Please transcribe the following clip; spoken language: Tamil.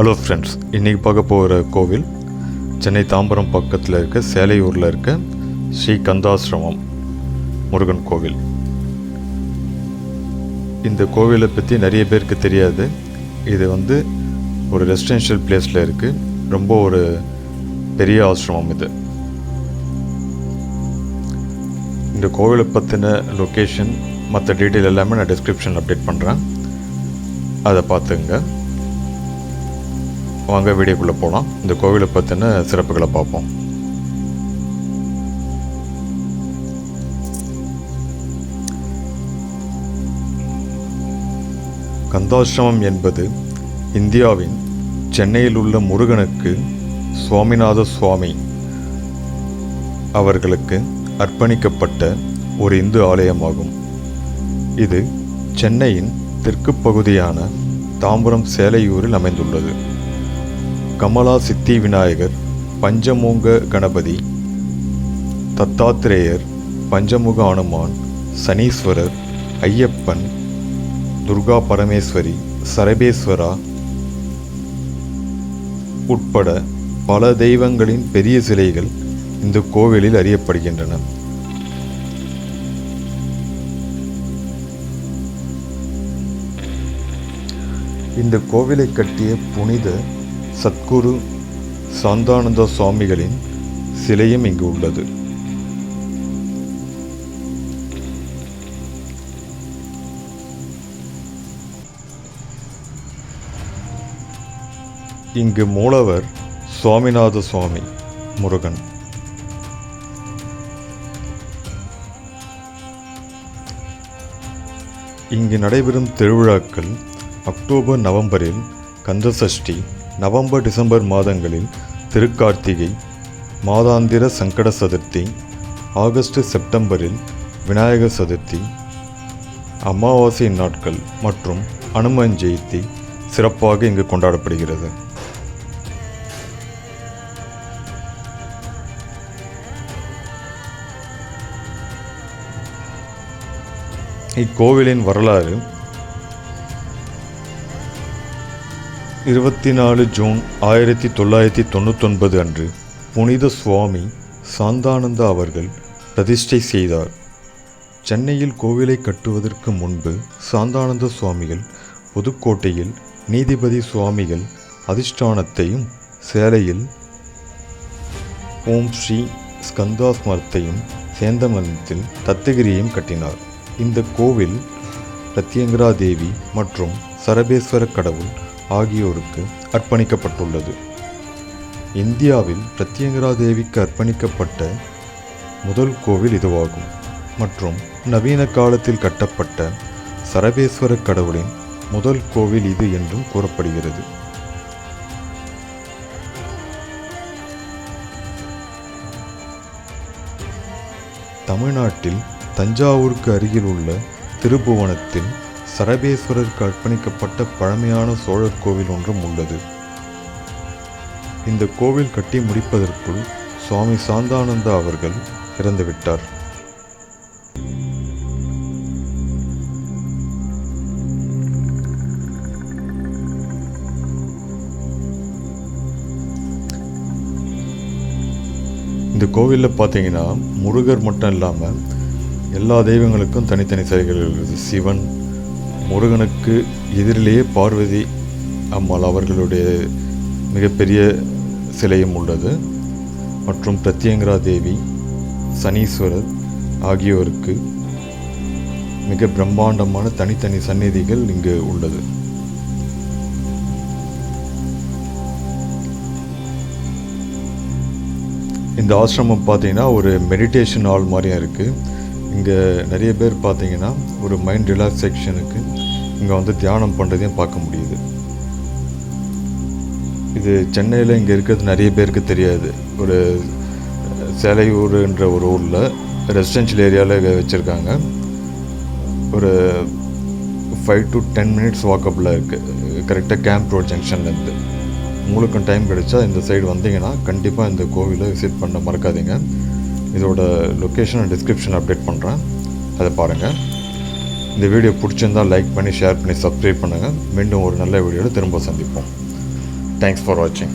ஹலோ ஃப்ரெண்ட்ஸ் இன்றைக்கி பார்க்க போகிற கோவில் சென்னை தாம்பரம் பக்கத்தில் இருக்க சேலையூரில் இருக்க ஸ்ரீ கந்தாசிரமம் முருகன் கோவில். இந்த கோவிலை பற்றி நிறைய பேருக்கு தெரியாது. இது வந்து ஒரு ரெசிடென்ஷியல் பிளேஸில் இருக்குது ரொம்ப ஒரு பெரிய ஆசிரமம் இது. இந்த கோவிலை பற்றின லொக்கேஷன் மற்ற டீட்டெயில் எல்லாமே நான் டிஸ்கிரிப்ஷன் அப்டேட் பண்ணுறேன் அதை பார்த்துங்க. வாங்க வீடியோக்குள்ளே போகலாம் இந்த கோவிலை பற்றின சிறப்புகளை பார்ப்போம். கந்தாசிரமம் என்பது இந்தியாவின் சென்னையில் உள்ள முருகனுக்கு சுவாமிநாத சுவாமி அவர்களுக்கு அர்ப்பணிக்கப்பட்ட ஒரு இந்து ஆலயமாகும். இது சென்னையின் தெற்கு பகுதியான தாம்பரம் சேலையூரில் அமைந்துள்ளது. கமலா சித்தி விநாயகர் பஞ்சமூங்க கணபதி தத்தாத்திரேயர் பஞ்சமுக அனுமான் சனீஸ்வரர் ஐயப்பன் துர்கா பரமேஸ்வரி சரபேஸ்வரா உட்பட பல தெய்வங்களின் பெரிய சிலைகள் இந்த கோவிலில் அறியப்படுகின்றன. இந்த கோவிலை கட்டிய புனித சத்குரு சாந்தானந்த சுவாமிகளின் சிலையும் இங்கு உள்ளது. இங்கு மூலவர் சுவாமிநாத சுவாமி முருகன். இங்கு நடைபெறும் திருவிழாக்கள் அக்டோபர் நவம்பரில் கந்தசஷ்டி நவம்பர் டிசம்பர் மாதங்களில் திருக்கார்த்திகை மாதாந்திர சங்கட சதுர்த்தி ஆகஸ்ட் செப்டம்பரில் விநாயகர் சதுர்த்தி அமாவாசை நாட்கள் மற்றும் அனுமன் ஜெயந்தி சிறப்பாக இங்கு கொண்டாடப்படுகிறது. இக்கோவிலின் வரலாறு இருபத்தி நாலு ஜூன் ஆயிரத்தி தொள்ளாயிரத்தி தொண்ணூத்தொன்பது அன்று புனித சுவாமி சாந்தானந்தா அவர்கள் பிரதிஷ்டை செய்தார். சென்னையில் கோவிலை கட்டுவதற்கு முன்பு சாந்தானந்த சுவாமிகள் புதுக்கோட்டையில் நீதிபதி சுவாமிகள் அதிஷ்டானத்தையும் சேலையில் ஓம் ஸ்ரீ ஸ்கந்தாஸ்மரத்தையும் சேந்தமனத்தில் தத்தகிரியையும் கட்டினார். இந்த கோவில் பிரத்யங்கரா தேவி மற்றும் சரபேஸ்வர கடவுள் ஆகியோருக்கு அர்ப்பணிக்கப்பட்டுள்ளது. இந்தியாவில் பிரத்யங்கரா தேவிக்கு அர்ப்பணிக்கப்பட்ட முதல் கோவில் இதுவாகும். மற்றும் நவீன காலத்தில் கட்டப்பட்ட சரபேஸ்வர கடவுளின் முதல் கோவில் இது என்றும் கூறப்படுகிறது. தமிழ்நாட்டில் தஞ்சாவூருக்கு அருகில் உள்ள திருப்புவனத்தில் சரபேஸ்வரருக்கு அர்ப்பணிக்கப்பட்ட பழமையான சோழர் கோவில் ஒன்றும் உள்ளது. இந்த கோவில் கட்டி முடிப்பதற்குள் சுவாமி சாந்தானந்தா அவர்கள் இறந்துவிட்டார். இந்த கோவிலில் பார்த்தீங்கன்னா முருகர் மட்டும் இல்லாமல் எல்லா தெய்வங்களுக்கும் தனித்தனி சிலைகள் இருக்குது. சிவன் முருகனுக்கு எதிரிலேயே பார்வதி அம்மாள் அவர்களுடைய மிகப்பெரிய சிலையும் உள்ளது. மற்றும் பிரத்யங்கரா தேவி சனீஸ்வரர் ஆகியோருக்கு மிக பிரம்மாண்டமான தனித்தனி சந்நிதிகள் இங்கு உள்ளது. இந்த ஆசிரமம் பார்த்தீங்கன்னா ஒரு மெடிடேஷன் ஹால் மாதிரியும் இருக்குது இங்கே நிறைய பேர் பார்த்தீங்கன்னா ஒரு மைண்ட் ரிலாக்ஸேஷனுக்கு இங்கே வந்து தியானம் பண்ணுறதையும் பார்க்க முடியுது. இது சென்னையில் இங்கே இருக்கிறது நிறைய பேருக்கு தெரியாது. ஒரு சேலையூருன்ற ஒரு ஊரில் ரெசிடென்ஷியல் ஏரியாவில் வச்சுருக்காங்க. ஒரு ஃபைவ் டு டென் மினிட்ஸ் வாக்கப்பில் இருக்குது கரெக்டாக கேம்ப் ரோட் ஜங்ஷன்லேருந்து உங்களுக்கும் டைம் கிடைச்சா இந்த சைடு வந்தீங்கன்னா கண்டிப்பாக இந்த கோவிலை விசிட் பண்ண மறக்காதீங்க. இதோட லொக்கேஷனை டிஸ்கிரிப்ஷன் அப்டேட் பண்ணுறேன் அதை பாருங்கள் இந்த வீடியோ பிடிச்சிருந்தால் லைக் பண்ணி ஷேர் பண்ணி சப்ஸ்கிரைப் பண்ணுங்கள் மீண்டும் ஒரு நல்ல வீடியோவில் திரும்ப சந்திப்போம். தேங்க்ஸ் ஃபார் வாட்சிங்